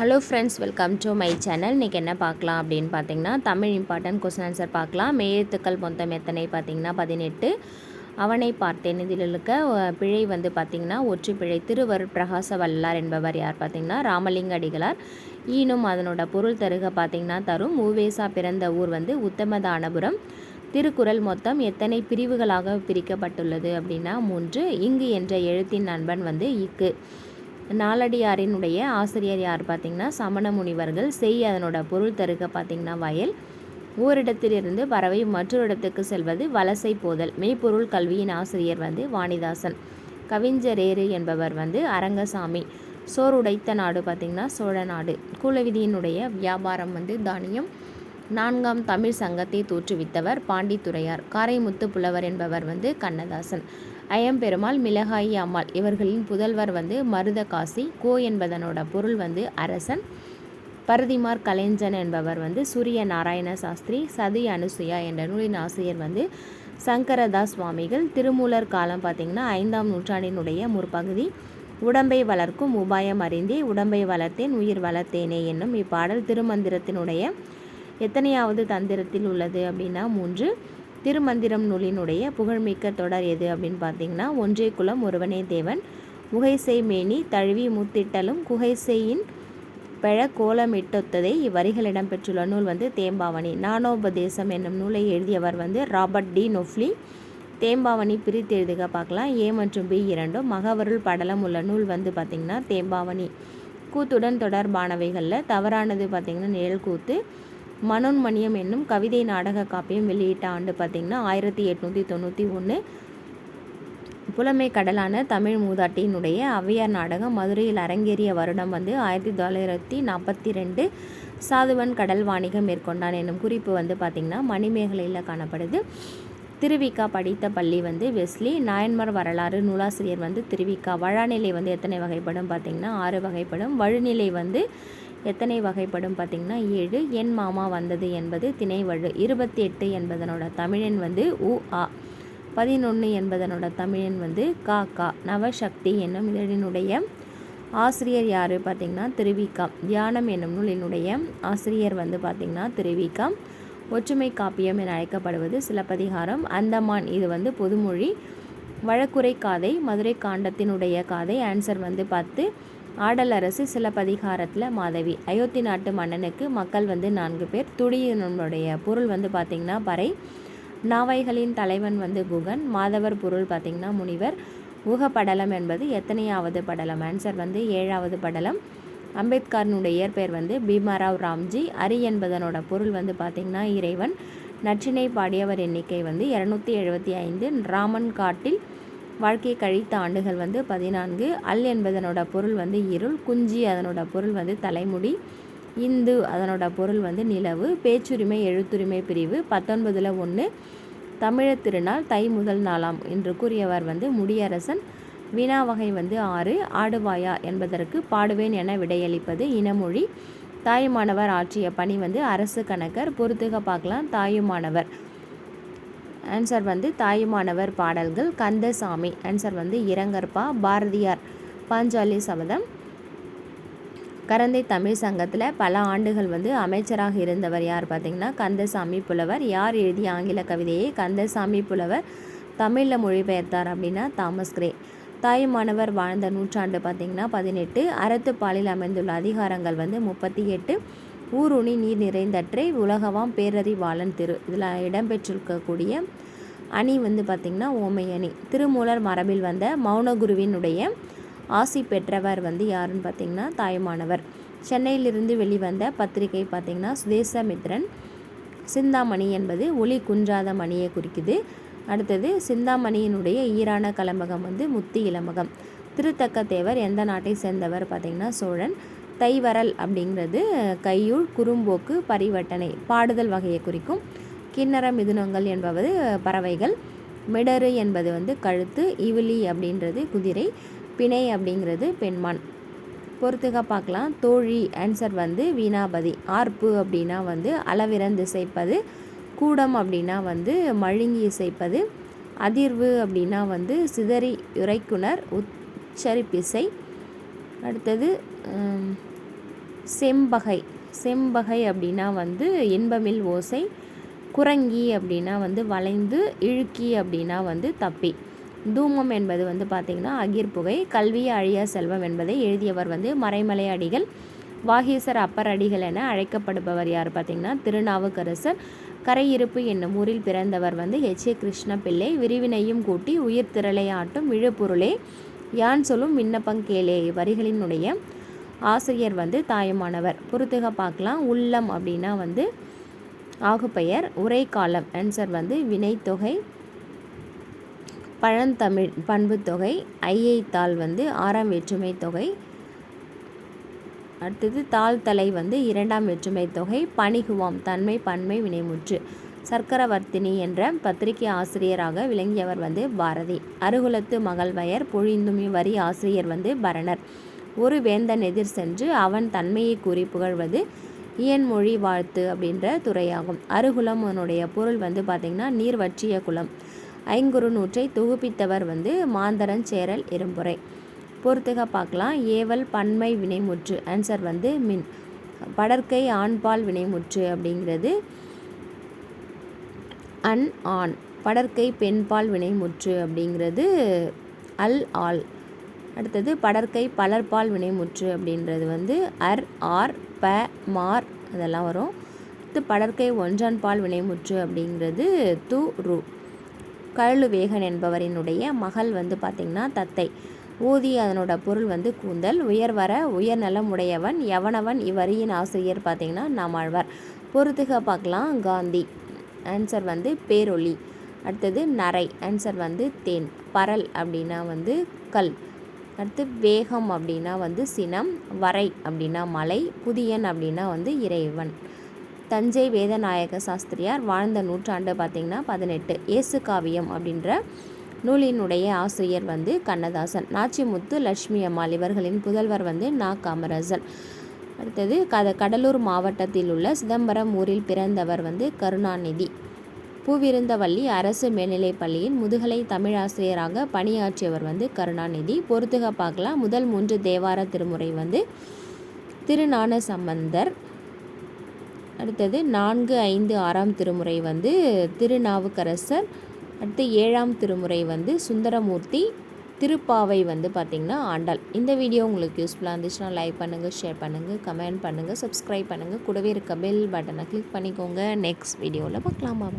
Hello friends welcome to my channel இன்றைக்கி என்ன பார்க்கலாம் அப்படின்னு பார்த்தீங்கன்னா தமிழ் இம்பார்ட்டன்ட் கொஸ்டின் ஆன்சர் பார்க்கலாம். மெய்யெழுத்துக்கள் மொத்தம் எத்தனை பார்த்தீங்கன்னா பதினெட்டு. அவனை பார்த்தேன். இதில் இருக்க பிழை வந்து பார்த்திங்கன்னா ஒற்று பிழை. திருவர் பிரகாச வல்லார் என்பவர் யார் பார்த்தீங்கன்னா ராமலிங்க அடிகளார். ஈனும் அதனோட பொருள் தருக பார்த்திங்கன்னா தரும். மூவேசா பிறந்த ஊர் வந்து உத்தமதானபுரம். திருக்குறள் மொத்தம் எத்தனை பிரிவுகளாக பிரிக்கப்பட்டுள்ளது அப்படின்னா மூன்று. இங்கு என்ற எழுத்தின் நண்பன் வந்து இக்கு. நாலடியாரினுடைய ஆசிரியர் யார் பார்த்தீங்கன்னா சமண முனிவர்கள் செய் அதனோட பொருள் தருக பார்த்தீங்கன்னா வயல். ஓரிடத்திலிருந்து பறவை மற்றொரு இடத்துக்கு செல்வது வலசை போதல். மெய்ப்பொருள் கல்வியின் ஆசிரியர் வந்து வாணிதாசன். கவிஞரேறு என்பவர் வந்து அரங்கசாமி. சோறு உடைத்த நாடு பார்த்திங்கன்னா சோழ நாடு. குலவிதியினுடைய வியாபாரம் வந்து தானியம். நான்காம் தமிழ் சங்கத்தை தோற்றுவித்தவர் பாண்டித்துரையார் காரைமுத்து புலவர் என்பவர் வந்து கண்ணதாசன். ஐயம்பெருமாள் மிளகாயி அம்மாள் இவர்களின் புதல்வர் வந்து மருதகாசி. கோ என்பதனோட பொருள் வந்து அரசன். பரதிமார் கலைஞன் என்பவர் வந்து சூரிய நாராயண சாஸ்திரி சதி அனுசுயா என்ற நூலின் ஆசிரியர் வந்து சங்கரதாஸ் சுவாமிகள் திருமூலர் காலம் பார்த்திங்கன்னா ஐந்தாம் நூற்றாண்டினுடைய முற்பகுதி. உடம்பை வளர்க்கும் உபாயம் அறிந்தே உடம்பை வளர்த்தேன் உயிர் வளர்த்தேனே என்னும் இப்பாடல் திருமந்திரத்தினுடைய எத்தனையாவது தந்திரத்தில் உள்ளது அப்படின்னா மூன்று. திருமந்திரம் நூலினுடைய புகழ்மிக்க தொடர் எது அப்படின்னு பார்த்தீங்கன்னா ஒன்றே குலம் ஒருவனே தேவன் முகைசெய் மேனி தழுவி முத்திட்டலும் குகைசெயின் பெழ கோலமிட்டொத்ததை இவ்வரிகள் இடம்பெற்றுள்ள நூல் வந்து தேம்பாவணி. நானோபதேசம் என்னும் நூலை எழுதியவர் வந்து ராபர்ட் டி நொஃப்லி. தேம்பாவணி பிரித்து எழுதுக பார்க்கலாம். ஏ மற்றும் பி இரண்டும் மகவருள் படலம் உள்ள நூல் வந்து பார்த்திங்கன்னா தேம்பாவணி. கூத்துடன் தொடர்பானவைகளில் தவறானது பார்த்திங்கன்னா நிழல் கூத்து. மனோன்மணியம் என்னும் கவிதை நாடக காப்பியம் வெளியிட்ட ஆண்டு பார்த்திங்கன்னா ஆயிரத்தி எட்நூற்றி தொண்ணூற்றி ஒன்று புலமை கடலான தமிழ் மூதாட்டியினுடைய ஔவையார் நாடகம் மதுரையில் அரங்கேறிய வருடம் வந்து ஆயிரத்தி தொள்ளாயிரத்தி நாற்பத்தி ரெண்டு சாதுவன் கடல் வாணிகம் மேற்கொண்டான் என்னும் குறிப்பு வந்து பார்த்திங்கன்னா மணிமேகலையில் காணப்படுது. திருவிக்கா படித்த பள்ளி வந்து வெஸ்லி. நாயன்மார் வரலாறு நூலாசிரியர் வந்து திருவிக்கா. வழாநிலை வந்து எத்தனை வகைப்படும் பார்த்திங்கன்னா ஆறு வகைப்படும். வழுநிலை வந்து எத்தனை வகைப்படும் பார்த்திங்கன்னா ஏழு. என் மாமா வந்தது என்பது திணைவழு. இருபத்தி எட்டு என்பதனோட தமிழன் வந்து உ ஆ பதினொன்று என்பதனோட தமிழன் வந்து கா கா. நவசக்தி என்னும் இதழினுடைய ஆசிரியர் யார் பார்த்திங்கன்னா திருவிக்கா. தியானம் என்னும் நூலினுடைய ஆசிரியர் வந்து பார்த்திங்கன்னா திருவிக்கா. ஒற்றுமை காப்பியம் என அழைக்கப்படுவது சிலப்பதிகாரம் அந்தமான் இது வந்து பொதுமொழி. வழக்குரை காதை மதுரை காண்டத்தினுடைய காதை ஆன்சர் வந்து பத்து. ஆடல் அரசு சிலப்பதிகாரத்தில் மாதவி. அயோத்தி நாட்டு மன்னனுக்கு மக்கள் வந்து நான்கு பேர். துடியினுடைய பொருள் வந்து பார்த்திங்கன்னா பறை. நாவைகளின் தலைவன் வந்து குகன். மாதவர் பொருள் பார்த்திங்கன்னா முனிவர். உக படலம் என்பது எத்தனையாவது படலம்? ஆன்சர் வந்து ஏழாவது படலம். அம்பேத்கர்னுடைய இயற்பெயர் வந்து பீமாராவ் ராம்ஜி. அரி என்பதனோட பொருள் வந்து பார்த்திங்கன்னா இறைவன். நற்றினை பாடியவர் எண்ணிக்கை வந்து இரநூத்தி எழுபத்தி ஐந்து. ராமன் காட்டில் வாழ்க்கை கழித்த ஆண்டுகள் வந்து பதினான்கு. அல் என்பதனோட பொருள் வந்து இருள். குஞ்சி அதனோட பொருள் வந்து தலைமுடி. இந்து அதனோட பொருள் வந்து நிலவு. பேச்சுரிமை எழுத்துரிமை பிரிவு பத்தொன்பதில் ஒன்று தமிழர் திருநாள் தை முதல் நாளாம் என்று கூறியவர் வந்து முடியரசன். வினா வகை வந்து ஆறு ஆடுவாயா என்பதற்கு பாடுவேன் என விடையளிப்பது இனமொழி. தாயுமானவர் ஆற்றிய பணி வந்து அரசு கணக்கர் பொறுத்துக பார்க்கலாம் தாயுமானவர். ஆன்சர் வந்து தாயுமானவர் பாடல்கள் கந்தசாமி. ஆன்சர் வந்து இரங்கற்பா பாரதியார். பாஞ்சாலி சபதம். கரந்தை தமிழ் சங்கத்தில் பல ஆண்டுகள் வந்து அமைச்சராக இருந்தவர் யார் பார்த்தீங்கன்னா கந்தசாமி புலவர். யார் எழுதிய ஆங்கில கவிதையை கந்தசாமி புலவர்? தமிழில் மொழிபெயர்த்தார் அப்படின்னா தாமஸ் கிரே. தாயுமானவர் வாழ்ந்த நூற்றாண்டு பார்த்திங்கன்னா பதினெட்டு. அறத்துப்பாலில் அமைந்துள்ள அதிகாரங்கள் வந்து முப்பத்தி எட்டு. ஊருணி நீர் நிறைந்தற்றை உலகவாம் பேரறிவாளன் திரு. இதில் இடம்பெற்றிருக்கக்கூடிய அணி வந்து பார்த்திங்கன்னா ஓமை அணி. திருமூலர் மரபில் வந்த மௌனகுருவினுடைய ஆசி பெற்றவர் வந்து யாருன்னு பார்த்தீங்கன்னா தாயுமானவர். சென்னையிலிருந்து வெளிவந்த பத்திரிகை பார்த்திங்கன்னா சுதேசமித்ரன். சிந்தாமணி என்பது ஒளி குன்றாத மணியை குறிக்குது. அடுத்தது சிந்தாமணியினுடைய ஈரான கலம்பகம் வந்து முத்தி இளமகம். திருத்தக்க தேவர் எந்த நாட்டை சேர்ந்தவர் பார்த்திங்கன்னா சோழன். தைவரல் அப்படிங்கிறது கையுள் குறும்போக்கு பரிவட்டனை பாடுதல் வகையை குறிக்கும். கிண்ணற மிதுனங்கள் என்பது பறவைகள். மிடரு என்பது வந்து கழுத்து இவிலி அப்படின்றது குதிரை. பிணை அப்படிங்கிறது பெண்மான். பொறுத்துக பார்க்கலாம். தோழி ஆன்சர் வந்து வீணாபதி. ஆர்ப்பு அப்படின்னா வந்து அளவிறந்து சேர்ப்பது. கூடம் அப்படின்னா வந்து மழுங்கி இசைப்பது அதிர்வு அப்படின்னா வந்து சிதறி உரைக்குனர் உச்சரிப்பிசை. அடுத்தது செம்பகை. செம்பகை அப்படின்னா வந்து இன்பமில் ஓசை குரங்கி அப்படின்னா வந்து வளைந்து இழுக்கி அப்படின்னா வந்து தப்பி. தூமம் என்பது வந்து பார்த்திங்கன்னா அகிர்புகை கல்வியை அழியா செல்வம் என்பதை எழுதியவர் வந்து மறைமலை அடிகள் வாகீசர் அப்பர் அடிகள் என அழைக்கப்படுபவர் யார் பார்த்திங்கன்னா திருநாவுக்கரசர். கரையிருப்பு என்னும் ஊரில் பிறந்தவர் வந்து ஹெச் ஏ. கிருஷ்ண பிள்ளை விரிவினையும் கூட்டி உயிர் திரளை ஆட்டும் இழுப்பொருளே யான் சொல்லும் விண்ணப்பங்கேலே வரிகளினுடைய ஆசிரியர் வந்து தாயமானவர். பொறுத்துக பார்க்கலாம். உள்ளம் அப்படின்னா வந்து ஆகுப்பெயர். காலம். ஆன்சர் வந்து வினைத்தொகை. பழந்தமிழ் பண்புத்தொகை ஐயைத்தாள் வந்து ஆறாம் வேற்றுமை தொகை. அடுத்தது தாழ்த்தலை வந்து இரண்டாம் வெற்றுமை தொகை பணிகுவாம் தன்மை பன்மை வினைமுற்று. சர்க்கரவர்த்தினி என்ற பத்திரிகை ஆசிரியராக விளங்கியவர் வந்து பாரதி. அருகுலத்து மகள்வயர் பொழிந்தும் வரி ஆசிரியர் வந்து பரணர். ஒரு வேந்தன் எதிர் சென்று அவன் தன்மையை கூறி புகழ்வது இயன்மொழி வாழ்த்து அப்படின்ற துறையாகும். அருகுலம் அதனுடைய பொருள் வந்து பார்த்திங்கன்னா நீர் வற்றிய குலம். ஐங்குறு நூற்றை தொகுப்பித்தவர் வந்து மாந்தரன் சேரல் இரும்புரை பொறுத்துக பார்க்கலாம். ஏவல் பன்மை வினைமுற்று. ஆன்சர் வந்து மின். படற்கை ஆண்பால் வினைமுற்று அப்படிங்கிறது. அன் ஆண். படற்கை பெண்பால் வினைமுற்று அப்படிங்கிறது. அல் ஆல் அடுத்தது படற்கை பலர்பால் வினைமுற்று அப்படின்றது வந்து அர் ஆர் ப மார் அதெல்லாம் வரும். அடுத்து படற்கை ஒன்றான் பால் வினைமுற்று அப்படிங்கிறது து ரு. கழுவேகன் என்பவரினுடைய மகள் வந்து பார்த்திங்கன்னா தத்தை. ஊதி அதனோட பொருள் வந்து கூந்தல் உயர் வர உயர்நலம் உடையவன் எவனவன் இவ்வரியின் ஆசிரியர் பார்த்திங்கன்னா நம்மாழ்வார். பொறுத்துக பார்க்கலாம் காந்தி. ஆன்சர் வந்து பேரொளி. அடுத்தது நரை. ஆன்சர் வந்து தேன். பரல் அப்படின்னா வந்து கல். அடுத்து வேகம் அப்படின்னா வந்து சினம். வரை அப்படின்னா மலை. புதியன் அப்படின்னா வந்து இறைவன். தஞ்சை வேதநாயக சாஸ்திரியார் வாழ்ந்த நூற்றாண்டு பார்த்திங்கன்னா பதினெட்டு. இயேசு காவியம் அப்படின்ற நூலினுடைய ஆசிரியர் வந்து கண்ணதாசன். நாச்சிமுத்து லட்சுமி அம்மாள் இவர்களின் புதல்வர் வந்து நா. காமராசன் அடுத்தது கத கடலூர் மாவட்டத்தில் உள்ள சிதம்பரம் ஊரில் பிறந்தவர் வந்து கருணாநிதி. பூவிருந்தவள்ளி அரசு மேல்நிலைப் பள்ளியின் முதுகலை தமிழாசிரியராக பணியாற்றியவர் வந்து கருணாநிதி. பொறுத்துக பார்க்கலாம். முதல் மூன்று தேவார திருமுறை வந்து திருநான சம்பந்தர் அடுத்தது நான்கு ஐந்து ஆறாம் திருமுறை வந்து திருநாவுக்கரசர். அடுத்து ஏழாம் திருமுறை வந்து சுந்தரமூர்த்தி திருப்பாவை வந்து பார்த்திங்கன்னா ஆண்டாள். இந்த வீடியோ உங்களுக்கு யூஸ்ஃபுல்லாக இருந்துச்சுன்னா லைக் பண்ணுங்கள் ஷேர் பண்ணுங்கள் கமெண்ட் பண்ணுங்கள் சப்ஸ்கிரைப் பண்ணுங்கள் கூடவே இருக்க பெல் பட்டனை கிளிக் பண்ணிக்கோங்க. நெக்ஸ்ட் வீடியோவில் பார்க்கலாமா